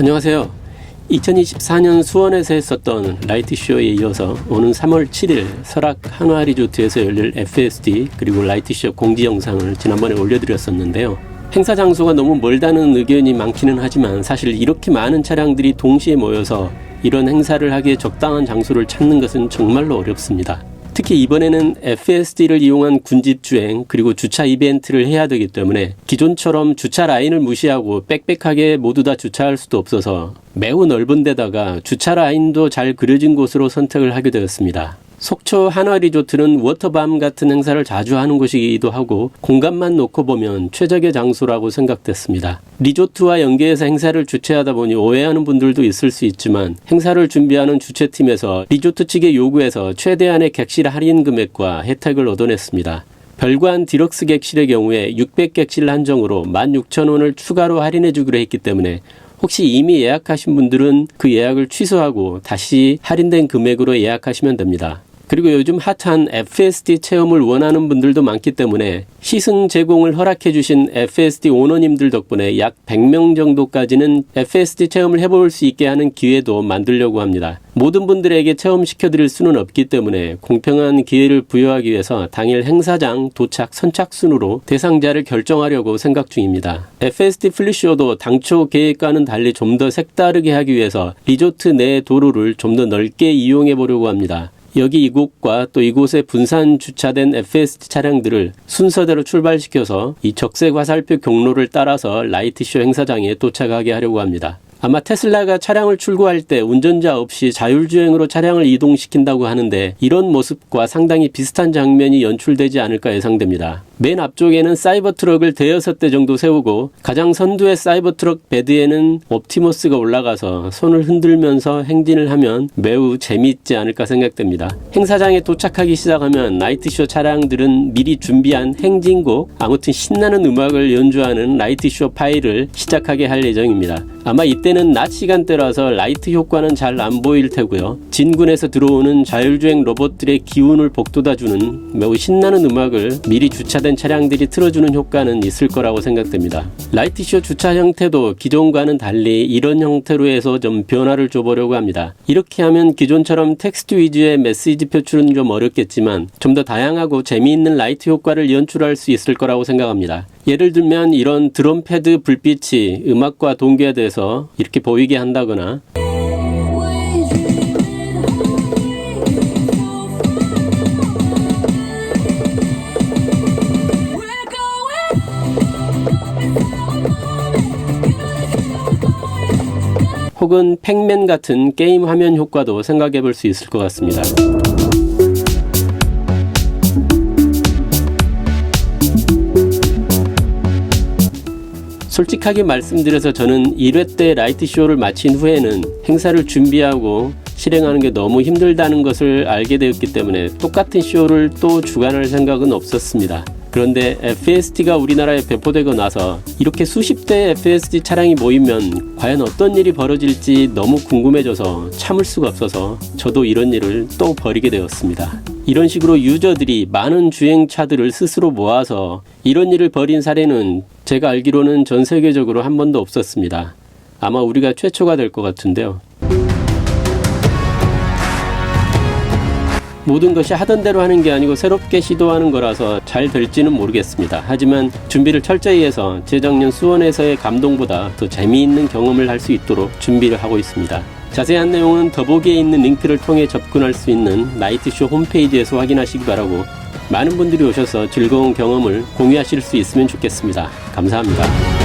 안녕하세요. 2024년 수원에서 했었던 라이트쇼에 이어서 오는 3월 7일 설악 한화 리조트에서 열릴 FSD 그리고 라이트쇼 공지 영상을 지난번에 올려드렸었는데요. 행사 장소가 너무 멀다는 의견이 많기는 하지만 사실 이렇게 많은 차량들이 동시에 모여서 이런 행사를 하기에 적당한 장소를 찾는 것은 정말로 어렵습니다. 특히 이번에는 FSD를 이용한 군집 주행 그리고 주차 이벤트를 해야 되기 때문에 기존처럼 주차 라인을 무시하고 빽빽하게 모두 다 주차할 수도 없어서 매우 넓은 데다가 주차 라인도 잘 그려진 곳으로 선택을 하게 되었습니다. 속초 한화 리조트는 워터밤 같은 행사를 자주 하는 곳이기도 하고 공간만 놓고 보면 최적의 장소라고 생각됐습니다. 리조트와 연계해서 행사를 주최하다 보니 오해하는 분들도 있을 수 있지만 행사를 준비하는 주최팀에서 리조트 측의 요구에서 최대한의 객실 할인 금액과 혜택을 얻어냈습니다. 별관 디럭스 객실의 경우에 600객실 한정으로 16,000원을 추가로 할인해 주기로 했기 때문에 혹시 이미 예약하신 분들은 그 예약을 취소하고 다시 할인된 금액으로 예약하시면 됩니다. 그리고 요즘 핫한 FSD 체험을 원하는 분들도 많기 때문에 시승 제공을 허락해 주신 FSD 오너님들 덕분에 약 100명 정도까지는 FSD 체험을 해볼 수 있게 하는 기회도 만들려고 합니다. 모든 분들에게 체험시켜 드릴 수는 없기 때문에 공평한 기회를 부여하기 위해서 당일 행사장 도착 선착 순으로 대상자를 결정하려고 생각 중입니다. FSD 플리쇼도 당초 계획과는 달리 좀 더 색다르게 하기 위해서 리조트 내 도로를 좀 더 넓게 이용해 보려고 합니다. 여기 이곳과 또 이곳에 분산 주차된 FST 차량들을 순서대로 출발시켜서 이 적색 화살표 경로를 따라서 라이트쇼 행사장에 도착하게 하려고 합니다. 아마 테슬라가 차량을 출고할 때 운전자 없이 자율주행으로 차량을 이동시킨다고 하는데 이런 모습과 상당히 비슷한 장면이 연출되지 않을까 예상됩니다. 맨 앞쪽에는 사이버 트럭을 대여섯 대 정도 세우고 가장 선두의 사이버 트럭 베드에는 옵티머스가 올라가서 손을 흔들면서 행진을 하면 매우 재미있지 않을까 생각됩니다. 행사장에 도착하기 시작하면 나이트쇼 차량들은 미리 준비한 행진곡 아무튼 신나는 음악을 연주하는 라이트쇼 파일을 시작하게 할 예정입니다. 아마 이때는 낮 시간대라서 라이트 효과는 잘 안 보일 테고요. 진군에서 들어오는 자율주행 로봇들의 기운을 복돋아주는 매우 신나는 음악을 미리 주차 된 차량들이 틀어주는 효과는 있을 거라고 생각됩니다. 라이트쇼 주차 형태도 기존과는 달리 이런 형태로 해서 좀 변화를 줘보려고 합니다. 이렇게 하면 기존처럼 텍스트 위주의 메시지 표출은 좀 어렵겠지만 좀 더 다양하고 재미있는 라이트 효과를 연출할 수 있을 거라고 생각합니다. 예를 들면 이런 드럼 패드 불빛이 음악과 동기화돼서 이렇게 보이게 한다거나 혹은 팩맨 같은 게임 화면 효과도 생각해 볼 수 있을 것 같습니다. 솔직하게 말씀드려서 저는 1회 때 라이트쇼를 마친 후에는 행사를 준비하고 실행하는 게 너무 힘들다는 것을 알게 되었기 때문에 똑같은 쇼를 또 주관할 생각은 없었습니다. 그런데 FSD가 우리나라에 배포되고 나서 이렇게 수십 대의 FSD 차량이 모이면 과연 어떤 일이 벌어질지 너무 궁금해져서 참을 수가 없어서 저도 이런 일을 또 벌이게 되었습니다. 이런 식으로 유저들이 많은 주행차들을 스스로 모아서 이런 일을 벌인 사례는 제가 알기로는 전 세계적으로 한 번도 없었습니다. 아마 우리가 최초가 될 것 같은데요. 모든 것이 하던 대로 하는 게 아니고 새롭게 시도하는 거라서 잘 될지는 모르겠습니다. 하지만 준비를 철저히 해서 재작년 수원에서의 감동보다 더 재미있는 경험을 할 수 있도록 준비를 하고 있습니다. 자세한 내용은 더보기에 있는 링크를 통해 접근할 수 있는 나이트쇼 홈페이지에서 확인하시기 바라고 많은 분들이 오셔서 즐거운 경험을 공유하실 수 있으면 좋겠습니다. 감사합니다.